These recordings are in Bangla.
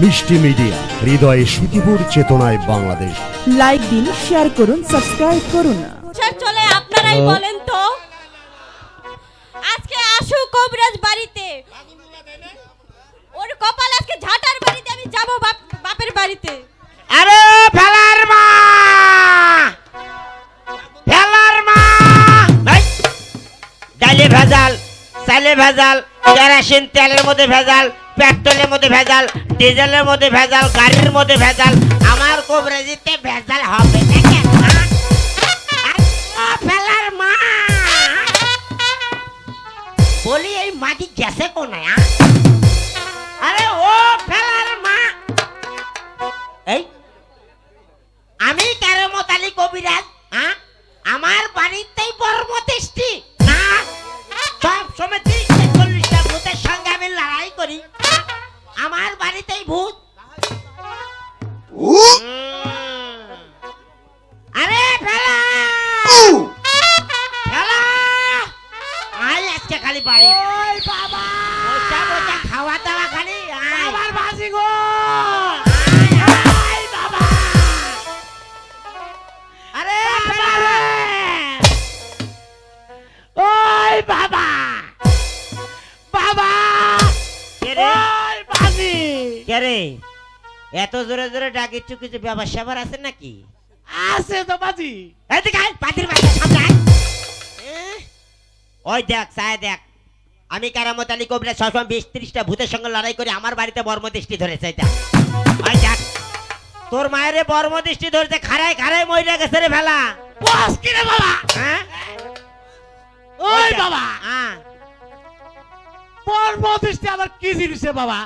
মিষ্টি মিডিয়া হৃদয়ে সুখীপুর চেতনায় বাংলাদেশ। লাইক দিন শেয়ার করুন সাবস্ক্রাইব করুন। চলে আপনারাই বলেন তো। আজকে আসু কবিরাজ বাড়িতে। ওর কপাল আজকে ঝাটার বাড়িতে আমি যাব বাপের বাড়িতে। আরে ফেলার মা! ফেলার মা! এই, ডালে ভেজাল চালে ভেজাল কেরাসিন তেলের মধ্যে ভেজাল পেট্রোলের মধ্যে ভেজাল, ডিজেলের মধ্যে ভেজাল, গাড়ির মধ্যে ভেজাল, আমার কবরেজিতে ভেজাল হবে বলি, এই মাটি গেছে কোনায়? আরে, ও ফেলার মা! এই, আমি কেরামত আলী কবিরাজ হ্যাঁ আমার বাড়িতেই বর্মতেষ্টি, না? সব সময় তিরিশটা চল্লিশটা ভূতের সঙ্গে আমি লড়াই করি। আমার বাড়িতেই ভূত। এত জোরে জোরে ডাকিচ্ছু কিছু ব্যাপার স্যাপার আছে নাকি? আছে তো বাজি এদিকে আয় পাতির বাইরে সামনে আয়। ওই দেখ সায় দেখ আমি কারামত আলী কবিরা সবসময় বিশ ত্রিশটা ভূতের সঙ্গে লড়াই করে আমার বাড়িতে বর্মদৃষ্টি ধরেছে এটা। ওই দেখ তোর মায়ের বর্মদৃষ্টি ধরেছে খাড়ায় খাড়ায় মরে গেছে রে ভেলা। বস কি রে বাবা? হ্যাঁ? ওই দেখ, বাবা। হ্যাঁ। পরবর্তী আবার কি জিনিসে বাবা?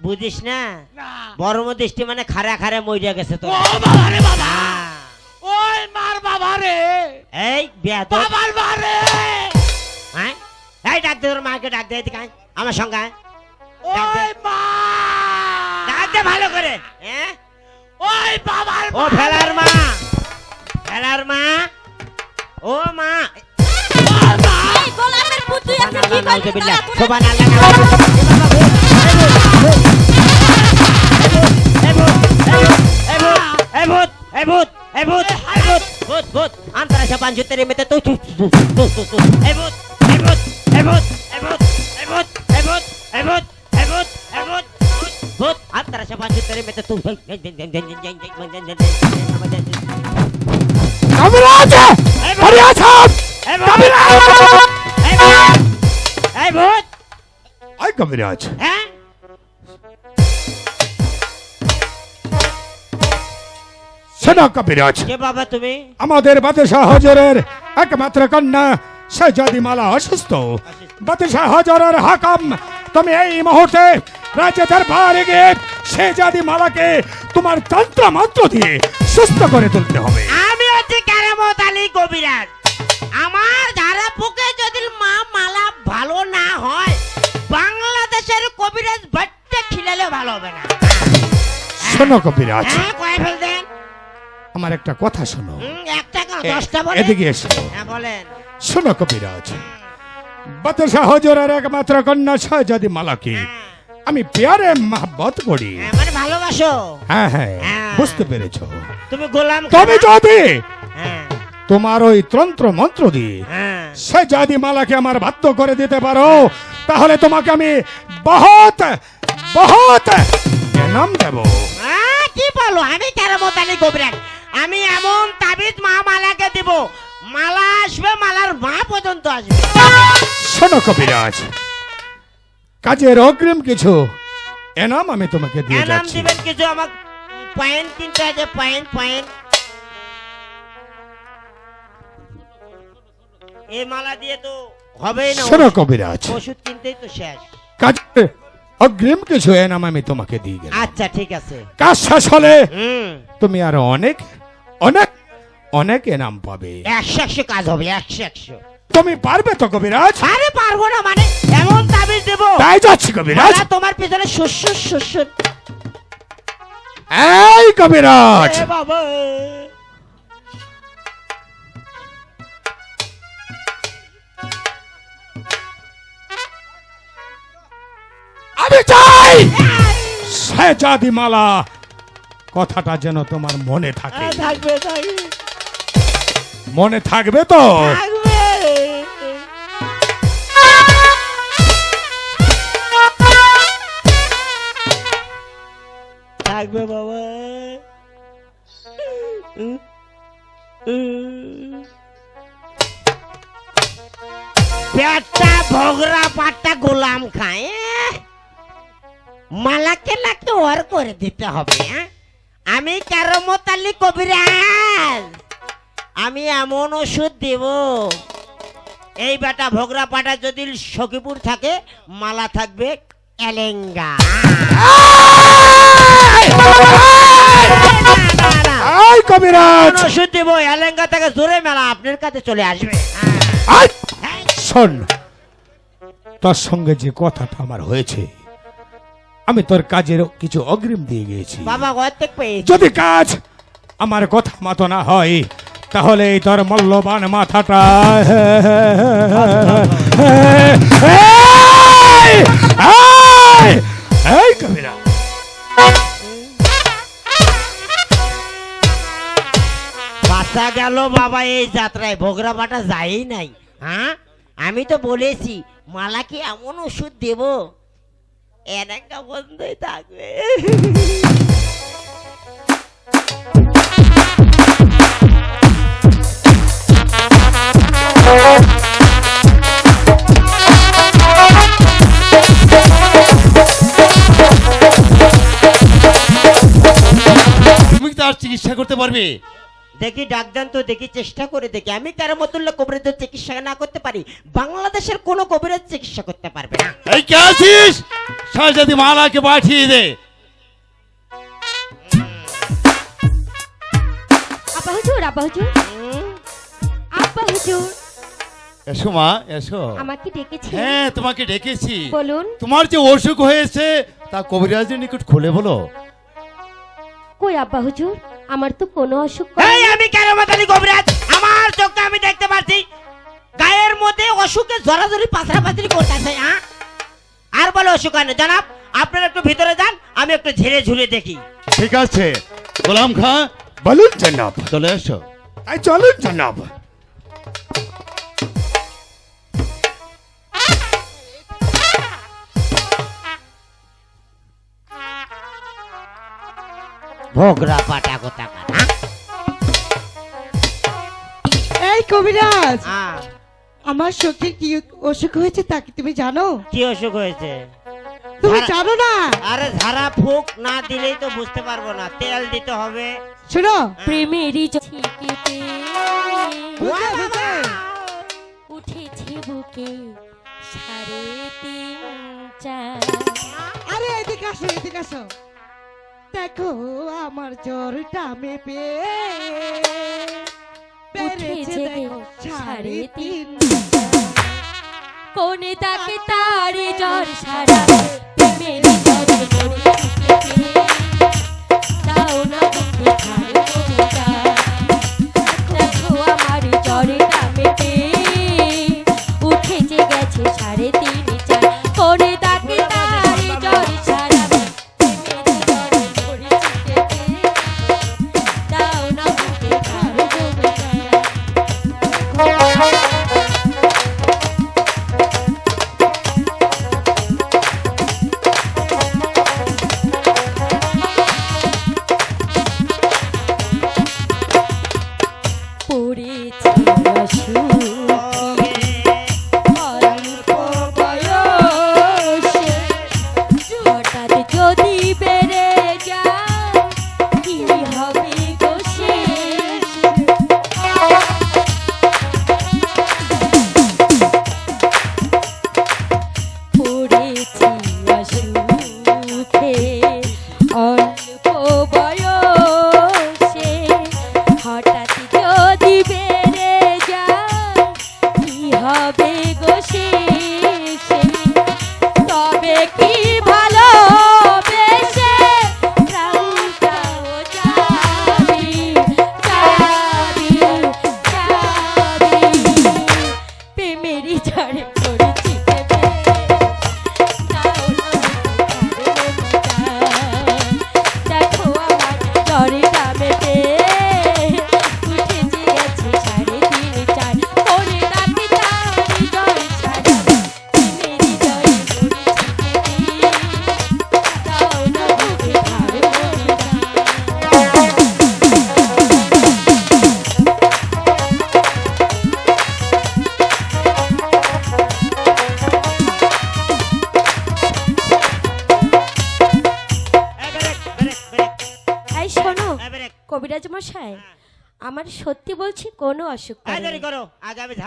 বুঝিস না? না। বর্মদৃষ্টি মানে খাড়া খাড়া মরে গেছে ও তোর। বাবা রে বাবা! হ্যাঁ। ওই মার বাবা রে এই বিয়া তো বাবার মা রে হ্যাঁ? এই ডাক দে তোর মাকে ডাক দে এদিকে আয়, আমার সঙ্গে আয়। ডাক দে। ওই মা! ডাক দে ভালো করে। হ্যাঁ ওই বাবার ও ফেলার মা। ফেলার মা। ও মা। এই গোলামের পুত তুই আজকে কি করবি দাঁড়া, কোথায়- সুবহানাল্লাহ নাউজুবিল্লাহ এই ভূত এই ভূত এই ভূত এই ভূত ভূত ভূত আন্তরাশা পাঞ্জু তেরে মেতে তো তু তু তু তু তু এই ভূত এই ভূত এই ভূত এই ভূত এই ভূত এই ভূত এই ভূত এই ভূত এই ভূত ভূত আন্তরাশা পাঞ্জু তেরে মেতে তু কবিরাজ কবিরাজ সাহেব এই ভূত আই কবিরাজ হ্যাঁ শোনো কবিরাজ। কে বাবা তুমি? আমাদের বাদশাহ হজরের একমাত্র কন্যা মালা অসুস্থ। বাদশাহ হজরের হাকাম তুমি এই মুহূর্তে রাজ্য দরবারে গিয়ে শেজাদি মালাকে তোমার তন্ত্র মন্ত্র দিয়ে সুস্থ করে তুলতে হবে। আমি হচ্ছে কেরামত আলী কবিরাজ। আমার ধারা পুকে যদি মা মালা ভালো না হয় বাংলাদেশের কবিরাজ বাচ্চা খিলালে ভালো হবে না। শোনো কবিরাজ। হ্যাঁ কয়ে আমার একটা কথা শোনো। এদিকে এসো। হ্যাঁ শোনো কবিরাজ বাদশাহ হজরের একমাত্র কন্যা শেজাদি মালাকে। হ্যাঁ, আমি পেয়ারে মহব্বত করি। হ্যাঁ, মানে ভালোবাসো। হ্যাঁ হ্যাঁ। বুঝতে পেরেছ। তুমি গোলাম তবে যদি তোমার ওই তন্ত্র মন্ত্র দিয়ে সে জাদি মালাকে আমার বাধ্য করে দিতে পারো তাহলে তোমাকে আমি বহুত বহুত নাম দেব। কি বলো? আমি কেরামত আলী কবিরাজ। আমি এমন তাবিজ মা মালাকে দিব মালা আসবে মালার মা পর্যন্ত আসবে। শোনো কবিরাজ। কাজের অগ্রিম কিছু এনাম আমি তোমাকে দিয়ে এনাম যাচ্ছি। দিবেন কিছু আমার পয়েন্ট কিনতে আছে পয়েন্ট পয়েন্ট এই মালা দিয়ে তো হবেই না শোনো কবিরাজ। ওষুধ কিনতেই তো শেষ। কাজের অগ্রিম কিছু এনাম আমি তোমাকে দিয়ে গেলাম। আচ্ছা ঠিক আছে। কাজ শেষ হলে হুম। তুমি আরও অনেক অনেক অনেক এনাম পাবে। একশো একশো কাজ হবে একশো একশো। তুমি পারবে তো কবিরাজ? আরে পারব না মানে এমন তাবিজ দেবো। তাই যাচ্ছি কবিরাজ। মালা তোমার পিছনে শস্য শস্য এই কবিরাজ! এ বাবা। আমি চাই! শেজাদি মালা কথাটা যেন তোমার মনে থাকে। হ্যাঁ, থাকবে থাকবে। মনে থাকবে তো? থাকবে। থাকবে বাবা। পেটটা ভোগরা পাটটা গোলাম খায় মালাকে নাকি ওর করে দিতে হবে হ্যাঁ? আমি কারমতালি কবিরাজ। আমি এমন ওষুধ দেব। এই বেটা ভোগরা পাটা যদি সখীপুর থাকে মালা থাকবে এলেঙ্গা। কবিরাজ! ওষুধ দেব এলেঙ্গা থেকে জোরে মেলা আপনার কাছে চলে আসবে। আই! শোন তোর সঙ্গে যে কথাটা আমার হয়েছে আমি তোর কাজের কিছু অগ্রিম দিয়ে গিয়েছি বাবা অর্ধেক পেয়েছি যদি কাজ আমার কথা মতো না হয় তাহলে এই তোর মূল্যবান মাথাটা এই! এই! এই কবিরা বাঁচা গেল বাবা এই যাত্রায় ভোগরা বাটা যাই নাই হ্যাঁ আমি তো বলেছি মালাকে এমন ওষুধ দেব এনেকা বন্ধই থাকবে তুমি কি তার চিকিৎসা করতে পারবে। দেখি ডাক্তার তো দেখি চেষ্টা করে দেখি। আমি কারামতুল্লাহ কবিরাজের চিকিৎসা না করতে পারি। বাংলাদেশের কোনো কবিরাজ চিকিৎসা করতে পারবে না। এই কে আছিস? শাহজাদি মালাকে পাঠিয়ে দে। আব্বা হুজুর আব্বা হুজুর। হুম? হুজুর। এসো মা এসো। আমাকে ডেকেছে। হ্যাঁ তোমাকে ডেকেছি। বলুন। তোমার যে অসুখ হয়েছে তা কবিরাজের নিকট খুলে বলো। কই আব্বা হুজুর? আমার তো কোনো অসুখ এই আমি কবিরাজ? আমার চোখে আমি দেখতে পাচ্ছি। গায়ের মধ্যে অসুখে জরাজরি পাথরা পাথরি করতেছে হ্যাঁ আর বলো আনে জানাব আপনারা একটু ভিতরে যান আমি একটু ঝেড়ে ঝুলে দেখি। ঠিক আছে। গোলাম খা বলুন জনাব। চলে এসো। এই চলুন জনাব। ভোগরা পাটা কোথা এই কবিরাজ হ্যাঁ। আমার সখীর কি অসুখ হয়েছে তা কি তুমি জানো? কি অসুখ হয়েছে? তুমি জানো না? আরে ধারা ফুক না দিলেই তো বুঝতে পারব না। তেল দিতে হবে। শোনো। প্রেমেরই ছিকেতে? উঠেছে বুকে সাড়ে তিন চার। আরে এদিকে আসো এদিকে আসো। দেখো আমার জ্বরটা মেপে। উঠেছে সাড়ে তিন। কোনে তাকে তারে জ্বর সারা প্রেমেরই জ্বরে মরে তাও না তবে কি সত্যি বলছি কোনো অসুখ। করো আগে আমি